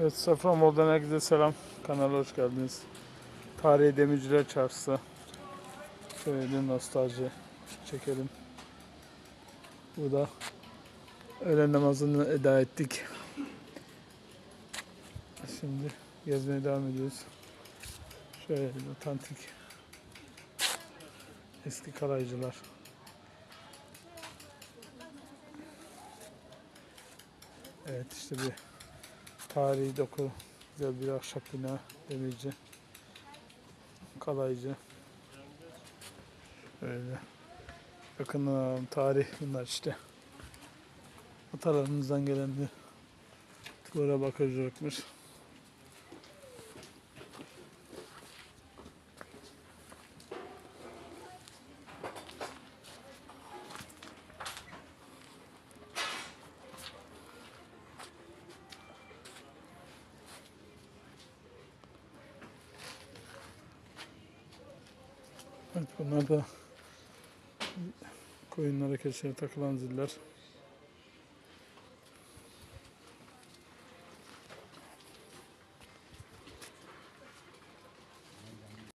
Evet Safranbolu'dan herkese selam. Kanala hoş geldiniz. Tarihi Demirciler Çarşısı. Şöyle bir nostalji çekelim. Burada öğlen namazını eda ettik. Şimdi gezmeye devam ediyoruz. Şöyle bir otantik eski kalaycılar. Evet işte bir tarihi doku güzel bir ahşap bina demirci. Kalaycı. Öyle. Yakın tarih bunlar işte. Atalarımızdan gelen bir flora bakıcılıkmış Evet bunlar da koyunlara keçilere takılan ziller.